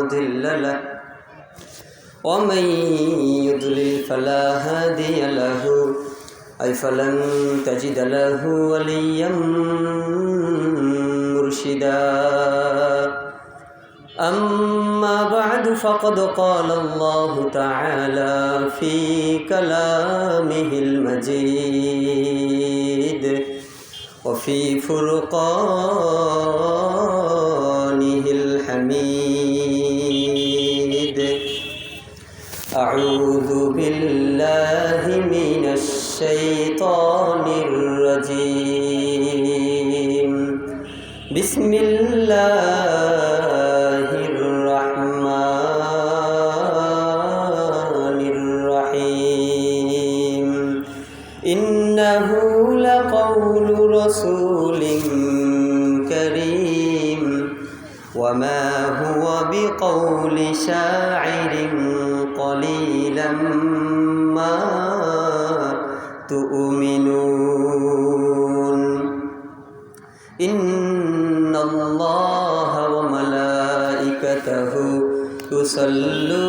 مضل له. ومن يضلل فلا هادي له. أي فلن تجد له وليا مرشدا. أما بعد فقد قال الله تعالى في كلامه المجيد. وفي فرقانه إنه لقول رسول كريم وما هو بقول شاعر قليلا ما تؤمنون إن الله وملائكته يصلون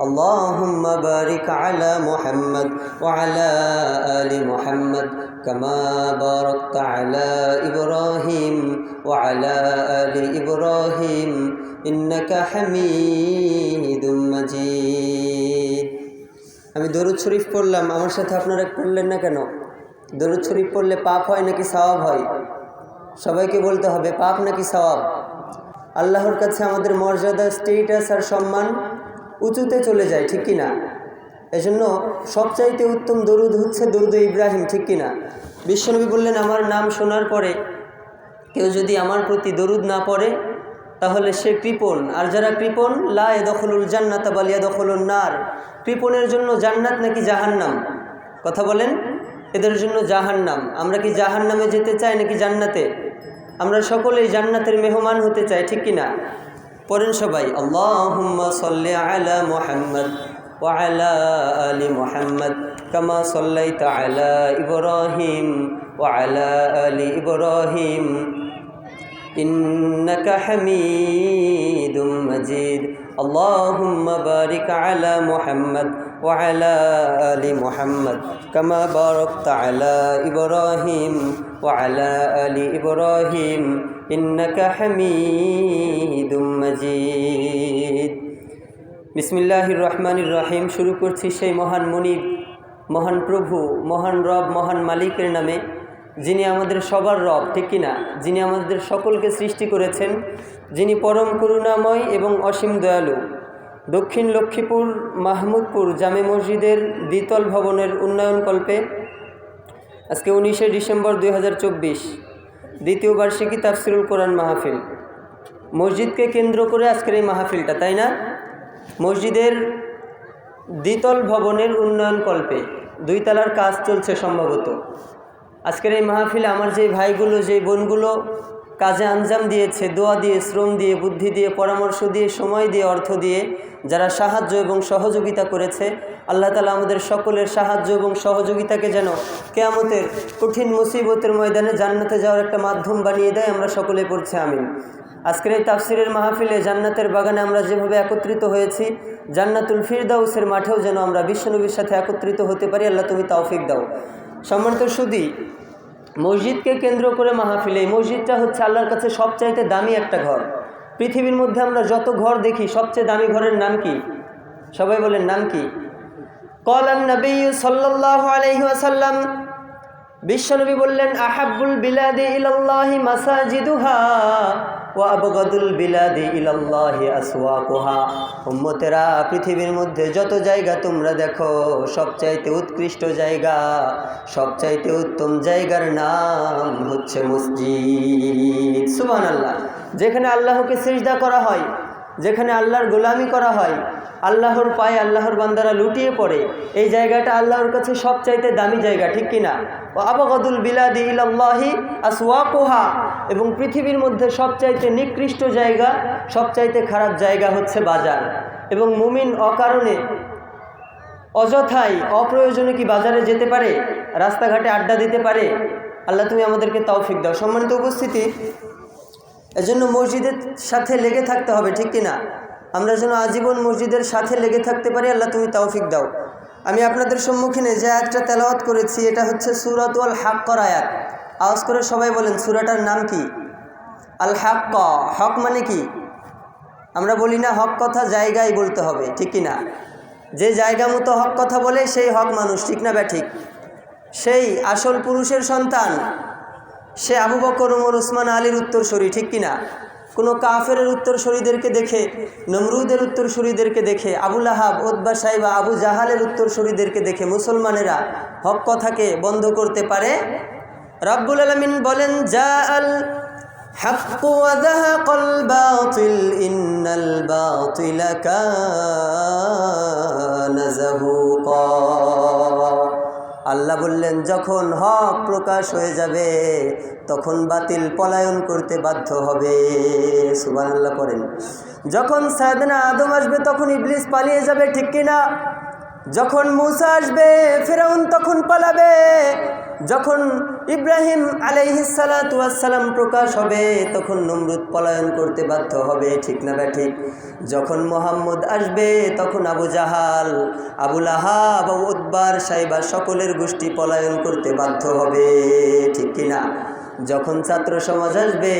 اللهم بارك على محمد وعلى آل محمد كما باركت على إبراهيم وعلى آل إبراهيم إنك حميد مجيد আমি দরুদ শরীফ পড়লাম আমার সাথে আপনারা পড়লেন না কেন দরুদ শরীফ পড়লে পাপ হয় নাকি সওয়াব হয় সবাইকে বলতে হবে পাপ নাকি সওয়াব আল্লাহর কাছে আমাদের মর্যাদা স্টেটাস আর সম্মান উঁচুতে চলে যায়, ঠিক কি না এজন্য সবচাইতে উত্তম দরুদ হচ্ছে দরুদ ইব্রাহিম, ঠিক কি না বিশ্বনবী বললেন, আমার নাম শোনার পরে কেউ যদি আমার প্রতি দরুদ না পড়ে, তাহলে সে কৃপণ। আর যারা কৃপণ, লা এ দখলুল জান্নাত বালিয়া দখলুল নার। কৃপণের জন্য জান্নাত নাকি জাহান্নাম? কথা বলেন, এদের জন্য জাহান্নাম। আমরা কি জাহান্নামে যেতে চাই নাকি জান্নাতে? আমরা সকলেই জান্নাতের মেহমান হতে চাই, ঠিক কিনা? পড়েন সবাই আল্লাহুম্মা সাল্লি আলা মুহাম্মদ وعلى آل محمد كما صليت على إبراهيم وعلى آل إبراهيم إنك حميد مجيد اللهم بارك على محمد وعلى آل محمد كما باركت على إبراهيم وعلى آل إبراهيم ইন্নাকা হামিদুম মাজিদ। বিসমিল্লাহির রহমানির রহিম। শুরু করছি সেই মহান মনিব, মহান প্রভু, মহান রব, মহান মালিকের নামে, যিনি আমাদের সবার রব, ঠিক কিনা যিনি আমাদের সকলকে সৃষ্টি করেছেন, যিনি পরম করুণাময় এবং অসীম দয়ালু। দক্ষিণ লক্ষ্মীপুর, মাহমুদপুর জামে মসজিদের দ্বিতল ভবনের উন্নয়নকল্পে আজকে উনিশে ডিসেম্বর দুই হাজার চব্বিশ। দ্বিতীয় বার্ষিকী তাফসিরুল কোরআন মাহফিল। মসজিদকে কেন্দ্র করে আজকের এই মাহফিলটা, তাই না? মসজিদের দ্বিতল ভবনের উন্নয়নকল্পে দুই তলার কাজ চলছে সম্ভবত। আজকের এই মাহফিলে আমার যে ভাইগুলো, যে বোনগুলো কাজে আঞ্জাম দিয়েছে, দোয়া দিয়ে, শ্রম দিয়ে, বুদ্ধি দিয়ে, পরামর্শ দিয়ে, সময় দিয়ে, অর্থ দিয়ে, যারা সাহায্য এবং সহযোগিতা করেছে আল্লাহ তালা আমাদের সকলের সাহায্য এবং সহযোগিতাকে যেন কেয়ামতের কঠিন মুসিবতের ময়দানে জান্নাতে যাওয়ার একটা মাধ্যম বানিয়ে দেয়, আমরা সকলে পড়ছি, আমিন। আজকের এই তাফসিরের মাহফিলে জান্নাতের বাগানে আমরা যেভাবে একত্রিত হয়েছি, জান্নাতুল ফিরদাউসের মাঠেও যেন আমরা বিশ্বনবীর সাথে একত্রিত হতে পারি, আল্লাহ তুমি তৌফিক দাও। সম্মানিত সুদী মসজিদকে কেন্দ্র করে মাহফিল, এই মসজিদটা হচ্ছে আল্লাহর কাছে সবচাইতে দামি একটা ঘর। পৃথিবীর মধ্যে আমরা যত ঘর দেখি, সবচেয়ে দামি ঘরের নাম কি? সবাই বলেন, নাম কি? কলান নবী সাল্লাল্লাহু আলাইহি আসাল্লাম বিশ্বনবী বললেন, আহাব্বুল বিলাদি ইলাল্লাহি মাসাজিদুহা ওয়া আবগাদুল বিলাদি ইলাল্লাহি আসওয়াকুহা। উম্মতেরা, পৃথিবীর মধ্যে যত জায়গা তোমরা দেখো, সবচাইতে উৎকৃষ্ট জায়গা, সবচাইতে উত্তম জায়গার নাম হচ্ছে মসজিদ। সুবহানাল্লাহ। যেখানে আল্লাহকে সিজদা করা হয়, যেখানে আল্লাহর গোলামি করা হয় আল্লাহর পায়ে আল্লাহর বান্দারা লুটিয়ে পড়ে। এই জায়গাটা আল্লাহর কাছে সবচাইতে দামি জায়গা, ঠিক কিনা ও আবগদুল বিলাদি ইলাল্লাহি আসওয়াকুহা। এবং পৃথিবীর মধ্যে সবচাইতে নিকৃষ্ট জায়গা, সবচাইতে খারাপ জায়গা হচ্ছে বাজার। এবং মুমিন অকারণে অযথাই অপ্রয়োজনে কি বাজারে যেতে পারে? রাস্তাঘাটে আড্ডা দিতে পারে? আল্লাহ তুমি আমাদেরকে তৌফিক দাও। সম্মানিত উপস্থিতি। এজন্য মসজিদের সাথে লেগে থাকতে হবে, ঠিক কিনা আমরা যেন আজীবন মসজিদের সাথে লেগে থাকতে পারি, আল্লাহ তুমি তৌফিক দাও। আমি আপনাদের সম্মুখীনে যে আয়াতটা তেলাওয়াত করেছি, এটা হচ্ছে সুরাত আল হাক্কর আয়াত। আওয়াজ করে সবাই বলেন, সুরাটার নাম কি? আল হাক্ক, হক মানে কি? আমরা বলি না, হক কথা জায়গায় বলতে হবে, ঠিক কিনা যে জায়গা মতো হক কথা বলে, সেই হক মানুষ, ঠিক না ব্যাঠিক? সেই আসল পুরুষের সন্তান, সে আবু বকর উমর উসমান আলীর উত্তরসূরি, ঠিক কিনা কোনো কাফের উত্তরসূরিদেরকে দেখে নমরুদের উত্তরসূরিদেরকে দেখে আবুল আহাব ওদবা সাহেবা আবু জাহালের উত্তরসূরিদেরকে দেখে মুসলমানেরা হক কথাকে বন্ধ করতে পারে রাব্বুল আলমিন বলেন যা আল حق وذهق الباطل إن الباطل كان زهوقا আল্লাহ বললেন, যখন হক প্রকাশ হয়ে যাবে, তখন বাতিল পলায়ন করতে বাধ্য হবে। সুবান আল্লাহ করেন যখন সায়দানা আদম আসবে, তখন ইবলিস পালিয়ে যাবে, ঠিক কিনা? যখন মুসা আসবে, ফেরাউন তখন পালাবে। যখন ইব্রাহিম আলাইহিসালাম প্রকাশ হবে, তখন নমরুদ পলায়ন করতে বাধ্য হবে, ঠিক না ঠিক? যখন মোহাম্মদ আসবে, তখন আবু জাহাল আবুল আহাব উদ্বার সাইবা সকলের গোষ্ঠী পলায়ন করতে বাধ্য হবে, ঠিক কিনা যখন ছাত্র সমাজ আসবে,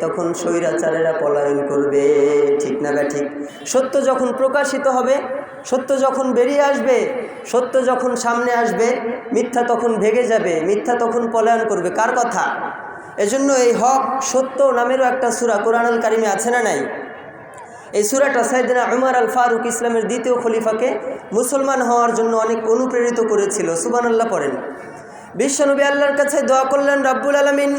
তখন স্বৈরাচারেরা পলায়ন করবে, ঠিক না ঠিক? সত্য যখন প্রকাশিত হবে সত্য যখন বেরিয়ে আসবে, সত্য যখন সামনে আসবে, মিথ্যা তখন ভেগে যাবে, মিথ্যা তখন পলায়ন করবে। কার কথা? এজন্য এই হক সত্য নামেরও একটা সুরা কোরআনুল কারিমে আছে না নাই? এই সুরাটা সাইদিনা উমার আল ফারুক ইসলামের দ্বিতীয় খলিফাকে মুসলমান হওয়ার জন্য অনেক অনুপ্রেরিত করেছিল। সুবান আল্লাহ পড়েন। বিশ্বনবী আল্লাহর কাছে দোয়া করলেন, রাব্বুল আলমিন,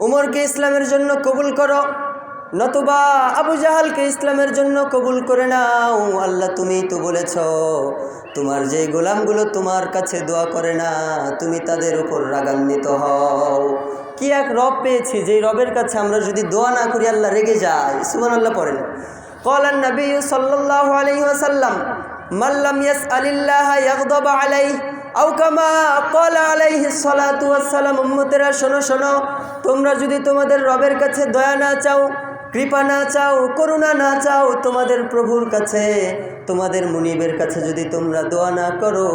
উমরকে ইসলামের জন্য কবুল করো। নতুবা আবু জাহালকে ইসলামের জন্য কবুল করে নাও। আল্লাহ তুমি তো বলেছ, তোমার যে গোলামগুলো তোমার কাছে দোয়া করে না, তুমি তাদের উপর রাগান্বিত হও। কি এক রব পেয়েছি যে রবের কাছে আমরা যদি দোয়া না করি, আল্লাহ রেগে যাই সুমান আল্লাহ পড়েন কলান নবী সাল্লাহ আলহি আসাল্লাম মাল্লাম ইয়াস আলিল্লাহ ইয়াকদব আলাই আউকামা কল আলাইহি সালাতু ওয়াসসালাম। উম্মতেরা, শোনো শোনো, তোমরা যদি তোমাদের রবের কাছে দয়া না চাও কৃপা না চাও, করুণা না চাও তোমাদের প্রভুর কাছে। তোমাদের মুনিবের কাছে যদি তোমরা দোয়া না করো,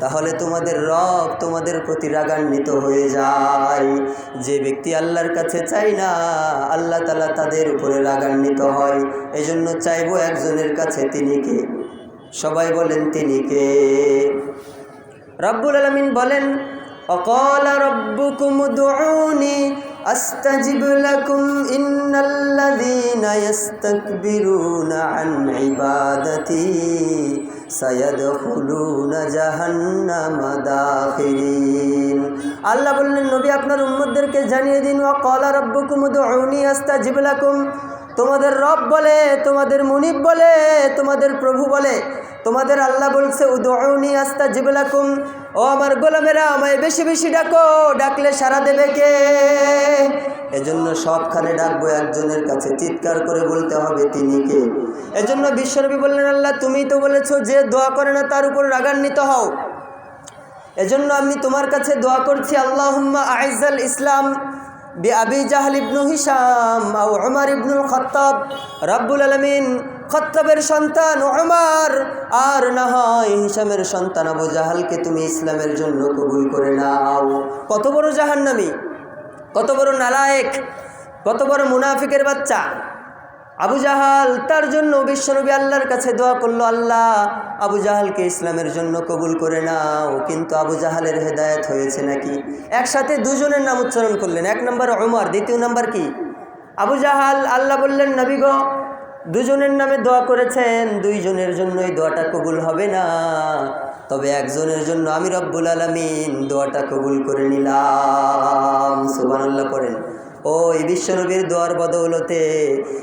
তাহলে তোমাদের রব তোমাদের প্রতি রাগান্বিত হয়ে যায়। যে ব্যক্তি আল্লাহর কাছে চাই না, আল্লাহ তালা তাদের উপরে রাগান্বিত হয়। এজন্য চাইব একজনের কাছে তিনি কে? সবাই বলেন তিনি কে? রব্বুল আলমিন বলেন, অকল রব্বুকুম দুউনি أستجب لكم إن الذين يستكبرون عن عبادتي سيدخلون جهنم داخلين আল্লাহ বললেন নবী আপনার উম্মতদেরকে জানিয়ে দিন ওয়া ক্বালা রাব্বুকুম উদউনি আস্তাজিব লাকুম তোমাদের রব বলে, তোমাদের মুনিব বলে, তোমাদের প্রভু বলে, তোমাদের আল্লাহ বলছে উদৌনি আস্তা জিবলাকুম ও আমার গোলামেরা, আমায় বেশি বেশি ডাকো, ডাকলে সারা দেবে কে? এজন্য সবখানে ডাকবো, একজনের কাছে চিৎকার করে বলতে হবে তিনি কে? এজন্য বিশ্বনবী বললেন, আল্লাহ, তুমি তো বলেছ যে দোয়া করে না, তার উপর রাগান্বিত হও। এজন্য আমি তোমার কাছে দোয়া করছি আল্লাহ আইজাল ইসলাম। আবি জাহাল ইবনু হিসাম আউ অমার ইবনুল খত্তাব রাব্বুল আলমিন খত্তাবের সন্তান অমার আর না হয় হিসামের সন্তান আবু জাহালকে তুমি ইসলামের জন্য কবুল করে নাও। কত বড় জাহান্নামি, কত বড় নালায়েক, কত বড় মুনাফিকের বাচ্চা। আবু জাহাল তার জন্য বিশ্বনবী আল্লাহর কাছে দোয়া করল, আল্লাহ, আবু জাহালকে ইসলামের জন্য কবুল করে নাও। কিন্তু আবু জাহালের হেদায়েত হয়েছে নাকি? একসাথে দুজনের নাম উচ্চারণ করলেন। এক নম্বর ওমর দ্বিতীয় নাম্বার কি? আবু জাহাল, আল্লাহ বললেন, নবী গো, দুজনের নামে দোয়া করেছেন, দুইজনের জন্যই দোয়াটা কবুল হবে না। তবে একজনের জন্য আমি রব্বুল আলমিন দোয়াটা কবুল করে নিলাম। সুবানাল্লাহ করেন ওই বিশ্বনবীর দোয়ার বদৌলতে,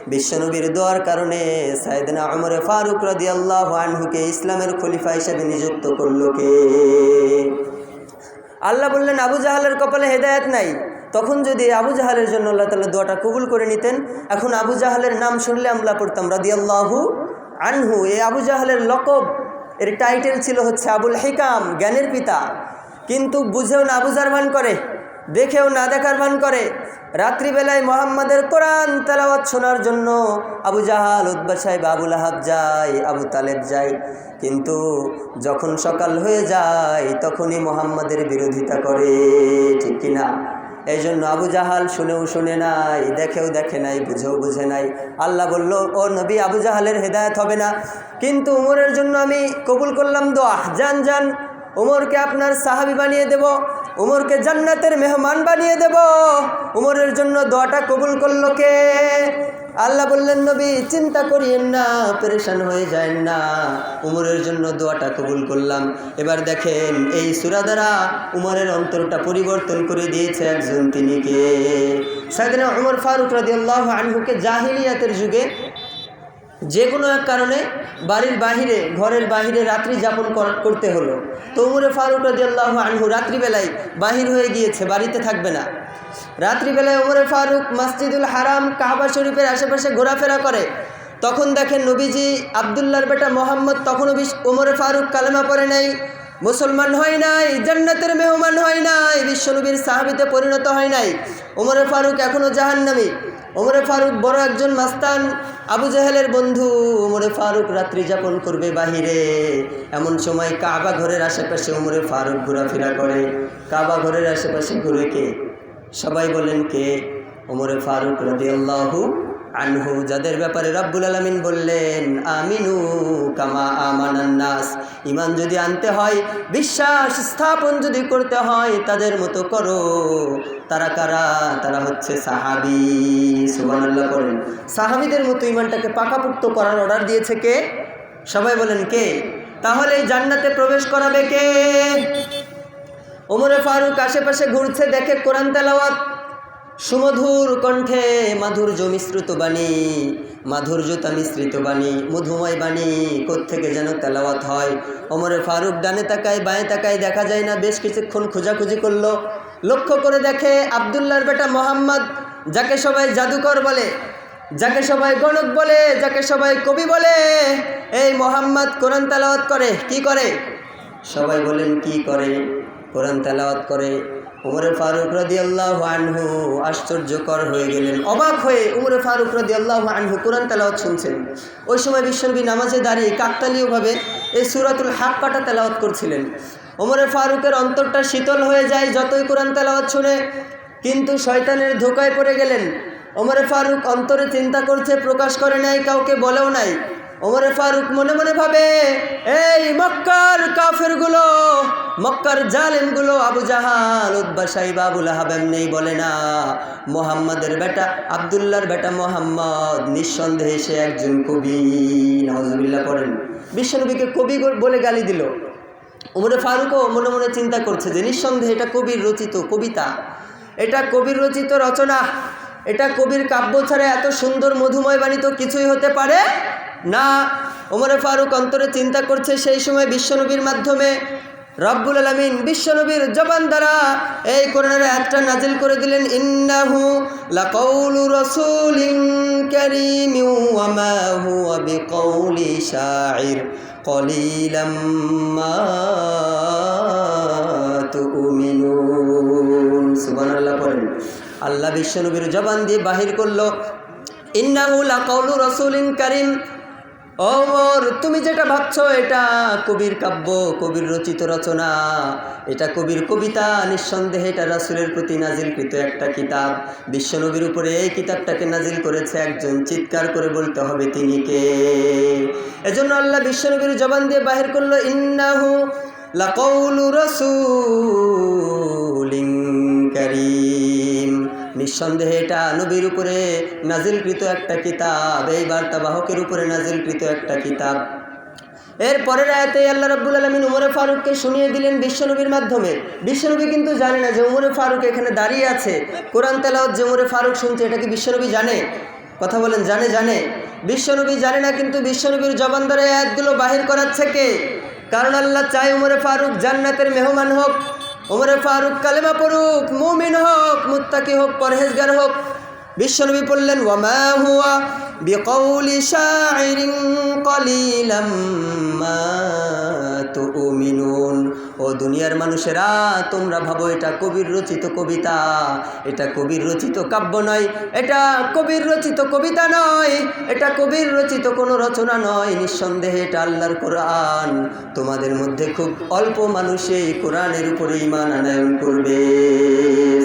বিশ্বনবীর দোয়ার কারণে সাইদিনা আমরে ফারুক রদি আল্লাহ আনহুকে ইসলামের খলিফা হিসেবে নিযুক্ত করল কে? আল্লাহ বললেন, আবু জাহালের কপালে হেদায়েত নাই। তখন যদি আবু জাহালের জন্য আল্লাহ তালা দোয়াটা কবুল করে নিতেন, এখন আবু জাহালের নাম শুনলে আমরা পড়তাম, রাদিয়াল্লাহু আনহু। এই আবু জাহালের লকব, এর টাইটেল ছিল হচ্ছে আবুল হিকাম, জ্ঞানের পিতা। কিন্তু বুঝেও না আবুজার ভান করে। দেখেও না দেখার ভান করে। রাত্রিবেলায় মোহাম্মদের কোরআন তেলাওয়াত শোনার জন্য আবু জাহাল উদ্বা সাহেব, আবুল আহাব যায়, আবু তালেব যায়। কিন্তু যখন সকাল হয়ে যায়, তখনই মোহাম্মদের বিরোধিতা করে, ঠিক কিনা এই জন্য আবু জাহাল শুনেও শুনে নাই, দেখেও দেখে নাই, বুঝেও বুঝে নাই। আল্লাহ বলল, ও নবী, আবু জাহালের হেদায়ত হবে না। কিন্তু উমরের জন্য আমি কবুল করলাম দোয়া। যান যান, উমরকে আপনার সাহাবি বানিয়ে দেব। উমরকে জান্নাতের মেহমান বানিয়ে দেব। উমরের জন্য দোয়াটা কবুল করল কে? আল্লাহ বললেন, নবী, চিন্তা করিয়েন না, পরেশান হয়ে যায় না। উমরের জন্য দোয়াটা কবুল করলাম। এবার দেখেন, এই সুরা দ্বারা উমরের অন্তরটা পরিবর্তন করে দিয়েছে একজন তিনি কে? সাইদিনা উমর ফারুক রাদিয়াল্লাহু আনহুকে জাহিলিয়াতের যুগে যে কোনো এক কারণে বাড়ির বাহিরে, ঘরের বাহিরে রাত্রি যাপন কর- করতে হলো। তো উমরে ফারুক রাজিয়াল্লাহ আনহু রাত্রিবেলায় বাহির হয়ে গিয়েছে, বাড়িতে থাকবে না। রাত্রিবেলায় উমরে ফারুক মসজিদুল হারাম কাহাবা শরীফের আশেপাশে ঘোরাফেরা করে। তখন দেখেন নবীজি আবদুল্লার বেটা মোহাম্মদ তখনও উমরে ফারুক কালেমা পরে নাই। মুসলমান হয় নাই, জান্নাতের মেহমান হয় নাই, বিশ্বনবীর সাহাবিতে পরিণত হয় নাই। উমরে ফারুক এখনও জাহান্নামী। ওমরে ফারুক বড় একজন মাস্তান, আবু জাহেলের বন্ধু। ওমরে ফারুক রাত্রি যাপন করবে বাহিরে। এমন সময় কাবা ঘরের আশেপাশে ওমরে ফারুক ঘোরাফেরা করে। কাবা ঘরের আশেপাশে ঘুরে কে? সবাই বলেন কে? ওমরে ফারুক রাদিয়াল্লাহু আনহু যাদের ব্যাপারে রাব্বুল আলামিন বললেন, আমিনু কামা আমানান্নাস ইমান যদি আনতে হয়, বিশ্বাস স্থাপন যদি করতে হয়, তাদের মতো করো। তারা কারা? তারা হচ্ছে সাহাবি। সুবহানাল্লাহ করেন সাহাবিদের মতো ইমানটাকে পাকাপুক্ত করার অর্ডার দিয়েছে কে? সবাই বলেন কে? তাহলে জান্নাতে প্রবেশ করাবে কে? ওমরে ফারুক আশেপাশে ঘুরছে, দেখে কোরআন তেলাওয়াত। সুমধুর কণ্ঠে মাধুর্য মিশ্রিত বাণী মাধুর্যতা মিশ্রিত বাণী, মধুময় বাণী কোত্থেকে যেন তেলাওয়াত হয়? ওমরে ফারুক ডানে তাকায়, বাঁয়ে তাকায়, দেখা যায় না বেশ কিছুক্ষণ খোঁজাখুঁজি করল। লক্ষ্য করে দেখে আবদুল্লাহর বেটা মোহাম্মদ, যাকে সবাই জাদুকর বলে, যাকে সবাই গণক বলে, যাকে সবাই কবি বলে, এই মোহাম্মদ কোরআন তেলাওয়াত করে, কি করে? সবাই বলেন, কি করে? কোরআন তেলাওয়াত করে। উমরে ফারুক রদি আল্লাহ আনহু আশ্চর্যকর হয়ে গেলেন। অবাক হয়ে উমরে ফারুক রদি আল্লাহ আনহু কোরআন তেলাওয়াত শুনছেন। ওই সময় বিশ্বনবী নামাজে দাঁড়িয়ে কাকতালীয়ভাবে এই সুরাতুল হাক পাটা তেলাওয়াত করছিলেন। ওমরে ফারুকের অন্তরটা শীতল হয়ে যায় যতই কোরআন তেলাওয়াত শুনে, কিন্তু শয়তানের ধোকায় পড়ে গেলেন। ওমরে ফারুক অন্তরে চিন্তা করছে, প্রকাশ করে নাই, কাউকে বলেও নাই। ওমরে ফারুক মনে মনে ভাবে, এই মক্কার কাফেরগুলো, মক্কার জালেমগুলো আবু জাহাল উদ্বা সাহিব আবুল আহাবেম নেই বলে না। মোহাম্মদের বেটা আবদুল্লাহর বেটা মোহাম্মদ নিঃসন্দেহে সে একজন কবি। নজরুল্লাহ পড়েন। বিশ্বনবীকে কবি বলে গালি দিল। উমরে ফারুকও মনে মনে চিন্তা করছে যে নিঃসন্দেহে এটা কবির রচিত কবিতা। এটা কবির রচিত রচনা। এটা কবির কাব্য ছাড়া এত সুন্দর মধুময় বাণী তো কিছুই হতে পারে না, ওমরে ফারুক অন্তরে চিন্তা করছে সেই সময় বিশ্বনবীর মাধ্যমে, রব্বুল আলমিন বিশ্বনবীর জবান দ্বারা এই কোরআনের একটা নাজিল করে দিলেন, ইন্নাহু লাকাউলু রাসূলিন কারীমিন ওয়া মা হুয়া বিকাউলি শাইর কলিলাম মা তুমিনুন। সুবহানাল্লাহ পড়েন। আল্লাহ বিশ্বনবীর জবান দিয়ে বাহির করল, ইন্নাহু লাকাউলু রাসূলিন কারীম ওমর তুমি যেটা ভাবছ এটা কবির কাব্য, কবির রচিত রচনা। এটা কবির কবিতা, নিঃসন্দেহে এটা রাসুলের প্রতি নাজিলকৃত একটা কিতাব। বিশ্বনবীর উপরে এই কিতাবটাকে নাজিল করেছে একজন চিৎকার করে বলতে হবে তিনি কে? এজন্য আল্লাহ বিশ্বনবীর জবান দিয়ে বাহির করল, ইন্নাহু লাকাউলু রাসূলিন কারীম। নিঃসন্দেহে এটা নবীর উপরে নাজিলকৃত একটা কিতাব। এই বার্তাবাহকের উপরে নাজিলকৃত একটা কিতাব। এর পরের আয়াতে আল্লাহ রাব্বুল আলমিন উমরে ফারুককে শুনিয়ে দিলেন বিশ্বনবীর মাধ্যমে। বিশ্বনবী কিন্তু জানে না যে উমরে ফারুক এখানে দাঁড়িয়ে আছে। কোরআন তেলাওয়াত যে উমরে ফারুক শুনছে, এটা কি বিশ্বনবী জানে? কথা বলেন, জানে জানে। বিশ্বনবী জানে না, কিন্তু বিশ্বনবীর জবান ধরে আয়াতগুলো বাহির করাচ্ছে কে? কারণ আল্লাহ চাই উমরে ফারুক জান্নাতের মেহমান হোক। উমরে ফারুক কালেমা পড়ুক, মুমিন হোক, মুত্তাকি হোক, পরহেজগার হোক। বিশ্বনবী বললেন ওয়ামা হুয়া বিকৌলি শাইরিন কলিলাম মা তুমিনুন। ও দুনিয়ার মানুষেরা, তোমরা ভাবো এটা কবির রচিত কবিতা। এটা কবির রচিত কাব্য নয়, এটা কবির রচিত কবিতা নয়, এটা কবির রচিত কোনো রচনা নয়। নিঃসন্দেহে এটা আল্লাহর কোরআন। তোমাদের মধ্যে খুব অল্প মানুষে কোরআনের উপরে ইমান আনায়ন করবে।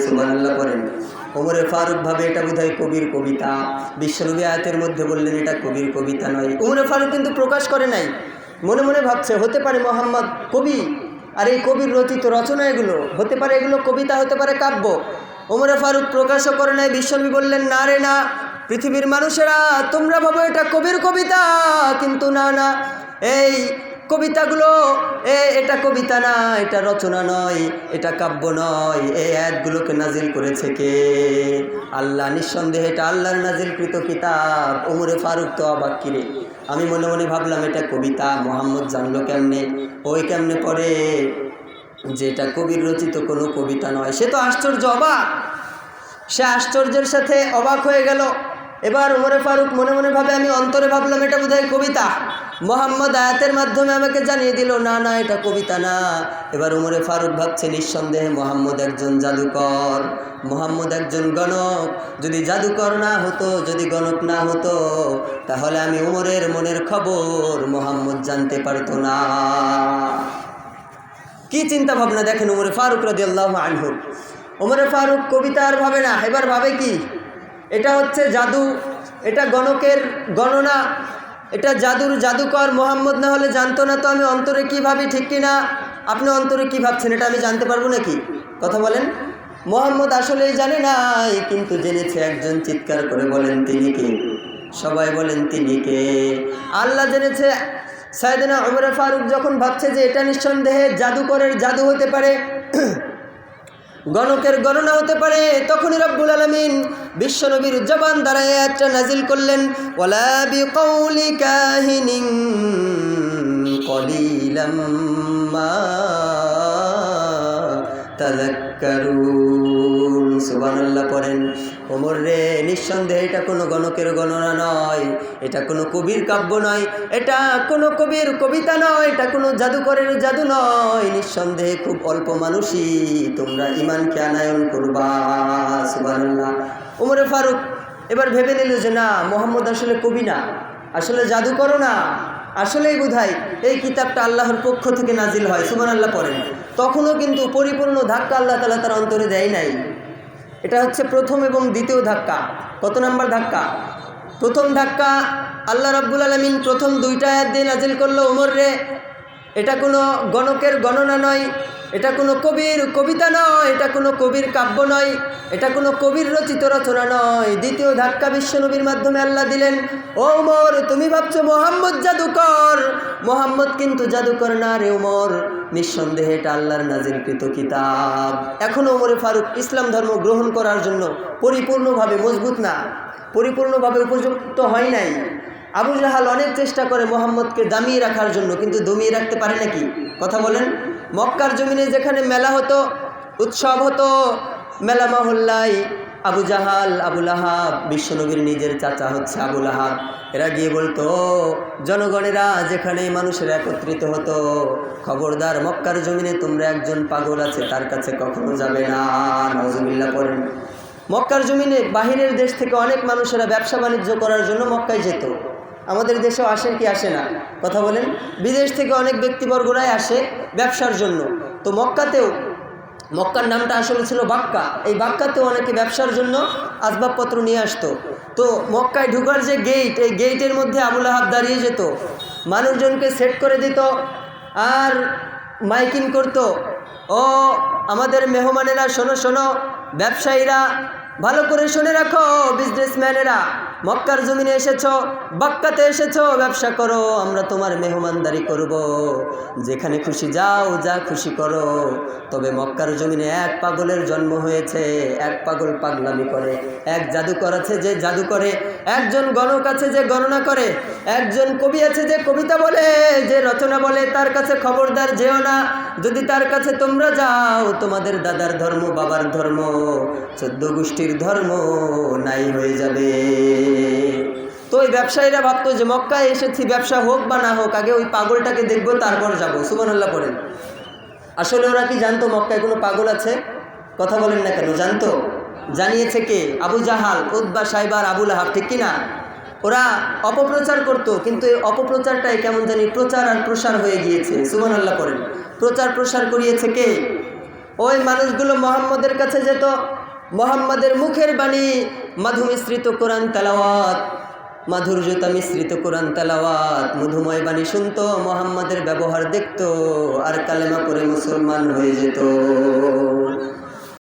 সুবহানাল্লাহ করেন ওমরে ফারুক ভাবে এটা বোধহয় কবির কবিতা। বিশ্বনবী আয়াতের মধ্যে বললেন, এটা কবির কবিতা নয়। ওমরে ফারুক কিন্তু প্রকাশ করে নাই। মনে মনে ভাবছে, হতে পারে মোহাম্মদ কবি আর এই কবির রচিত রচনা এগুলো। হতে পারে এগুলো কবিতা, হতে পারে কাব্য। ওমরে ফারুক প্রকাশও করে নেয় বিশ্বনবী বললেন, না রে না, পৃথিবীর মানুষেরা, তোমরা ভাবো এটা কবির কবিতা, কিন্তু না না, এই কবিতাগুলো, এ, এটা কবিতা না, এটা রচনা নয়, এটা কাব্য নয় এই অ্যাডগুলোকে নাজিল করেছে কে? আল্লাহ, নিঃসন্দেহে এটা আল্লাহর নাজিলকৃত কিতাব। ওমরে ফারুক তো অবাক কিরে। আমি মনে মনে ভাবলাম, এটা কবিতা, মোহাম্মদ জানলো কেমনে? ওই কেমনে পড়ে? যে এটা কবির রচিত কোনো কবিতা নয়। সে তো আশ্চর্য, অবাক। সে আশ্চর্যের সাথে অবাক হয়ে গেল। এবার উমরে ফারুক মনে মনে ভাবে, আমি অন্তরে ভাবলাম এটা বোধহয় কবিতা। মোহাম্মদ আয়াতের মাধ্যমে আমাকে জানিয়ে দিল, না না, এটা কবিতা না। এবার উমরে ফারুক ভাবছে, নিঃসন্দেহে মোহাম্মদ একজন জাদুকর। মোহাম্মদ একজন গণক, যদি জাদুকর না হতো, যদি গণক না হতো, তাহলে আমি উমরের মনের খবর মোহাম্মদ জানতে পারতো না। কি চিন্তা ভাবনা দেখেন উমরে ফারুক রাজি আল্লাহ আনহু? উমরে ফারুক কবিতা আর ভাবে না, এবার ভাবে কি? এটা হচ্ছে জাদু, এটা গণকের গণনা, এটা জাদুর জাদুকর মোহাম্মদ না হলে জানতো না তো আমি অন্তরে কি ভাবি, ঠিক কি না? আপনি অন্তরে কি ভাবছেন এটা আমি জানতে পারব নাকি? কথা বলেন। মোহাম্মদ আসলেই জানে নাই, কিন্তু জেনেছে একজন চিৎকার করে বলেন, তিনি কে? সবাই বলেন, তিনি কে? আল্লাহ জেনেছে সাইদিনা উমরে ফারুক যখন ভাবছে যে এটা নিঃসন্দেহে জাদুকরের জাদু হতে পারে গণকের গণনা হতে পারে, তখনই রব্বুল আলমিন বিশ্বনবীর জবান দ্বারা একটা নাজিল করলেন ওলাবি কৌলি কাহিনী কলিলাম মা তাজাক্কারুন সুবহানাল্লাহ পড়েন। ওমর রে, নিঃসন্দেহে এটা কোনো গণকের গণনা নয়। এটা কোনো কবির কাব্য নয়, এটা কোনো কবির কবিতা নয়, এটা কোনো জাদুকরের জাদু নয়। নিঃসন্দেহে খুব অল্প মানুষই তোমরা ইমানকে আনায়ন করবা ওমরে ফারুক, এবার ভেবে নিল যে না, মোহাম্মদ আসলে কবি না, আসলে জাদুকরও না, আসলেই বোধহয় এই কিতাবটা আল্লাহর পক্ষ থেকে নাজিল হয় সুমান আল্লাহ পড়েন। তখনও কিন্তু পরিপূর্ণ ধাক্কা আল্লাহ তালা তার অন্তরে দেয় নাই। এটা হচ্ছে প্রথম এবং দ্বিতীয় ধাক্কা। কত নম্বর ধাক্কা? প্রথম ধাক্কা, আল্লাহ রাব্বুল আলমিন প্রথম দুইটা দিয়ে নাজিল করল, ওমর রে, এটা কোনো গণকের গণনা নয় এটা কোনো কবির কবিতা নয়, এটা কোনো কবির কাব্য নয়, এটা কোনো কবির রচিত রচনা নয়। দ্বিতীয় ধাক্কা বিশ্বনবীর মাধ্যমে আল্লাহ দিলেন, ও উমর তুমি ভাবছ মোহাম্মদ জাদুকর? মোহাম্মদ কিন্তু জাদুকর না রে উমর নিঃসন্দেহে এটা আল্লাহর নাজিরকৃত কিতাব। এখনও ওমরে ফারুক, ইসলাম ধর্ম গ্রহণ করার জন্য পরিপূর্ণভাবে মজবুত না, পরিপূর্ণভাবে উপযুক্ত হয় নাই। আবু জাহাল অনেক চেষ্টা করে মোহাম্মদকে দামিয়ে রাখার জন্য, কিন্তু দমিয়ে রাখতে পারে নাকি? কথা বলেন। মক্কার জমিনে যেখানে মেলা হতো, উৎসব হতো, মেলা মহল্লায় আবু জাহাল আবুল আহাব বিশ্বনবীর নিজের চাচা হচ্ছে আবুল আহাব এরা গিয়ে বলতো, জনগণেরা যেখানে মানুষেরা একত্রিত হতো, খবরদার মক্কার জমিনে তোমরা একজন পাগল আছে, তার কাছে কখনো যাবে না। নজমিল্লা পড়েন। মক্কার জমিনে বাহিরের দেশ থেকে অনেক মানুষেরা ব্যবসা বাণিজ্য করার জন্য মক্কায় যেত। আমাদের দেশেও আসেন কি আসে না? কথা বলেন। বিদেশ থেকে অনেক ব্যক্তিবর্গরাই আসে ব্যবসার জন্য। তো মক্কাতেও, মক্কার নামটা আসলে ছিল বাক্কা। এই বাক্কাতেও অনেকে ব্যবসার জন্য আসবাবপত্র নিয়ে আসতো। তো মক্কায় ঢুকার যে গেট এই গেটের মধ্যে আবুল আহাব দাঁড়িয়ে যেত। মানুষজনকে সেট করে দিত আর মাইকিং করতো। ও, আমাদের মেহমানেরা, শোনো শোনো, ব্যবসায়ীরা, ভালো করে শুনে রাখো বিজনেসম্যানেরা মক্কার জমিনে এসেছ, বাক্কাতে এসেছ, ব্যবসা করো, আমরা তোমার মেহমানদারি করব। যেখানে খুশি যাও, যা খুশি করো। তবে মক্কার জমিনে এক পাগলের জন্ম হয়েছে, এক পাগল পাগলামি করে, এক জাদুকর আছে যে জাদু করে, একজন গণক আছে যে গণনা করে, একজন কবি আছে যে কবিতা বলে, যে রচনা বলে, তার কাছে খবরদার যেও না। যদি তার কাছে তোমরা যাও, তোমাদের দাদার ধর্ম, বাবার ধর্ম, চোদ্দ গোষ্ঠীর ধর্ম নাই হয়ে যাবে। তো ওই ব্যবসায়ীরা ভাবতো যে মক্কায় এসেছি, ব্যবসা হোক বা না হোক, আগে ওই পাগলটাকে দেখব, তারপর যাব। সুবহানাল্লাহ করেন আসলে ওরা কি জানতো মক্কায় কোনো পাগল আছে? কথা বলেন না কেন, জানতো? জানিয়েছে কে? Abu Jahl Utba Shaiba Abu Lahab ঠিক কিনা? ওরা অপপ্রচার করতো, কিন্তু এই অপপ্রচারটাই কেমন জানি প্রচার আর প্রসার হয়ে গিয়েছে। সুমান আল্লাহ করেন প্রচার প্রসার করিয়েছে কে? ওই মানুষগুলো মোহাম্মদের কাছে যেত মোহাম্মদের মুখের বাণী, মাধু মিশ্রিত কোরআন তালাওয়াত মাধুর্যতা মিশ্রিত কোরআন তালাওয়াত, মধুময় বাণী শুনতো, মোহাম্মদের ব্যবহার দেখত, আর কালেমা করে মুসলমান হয়ে যেত।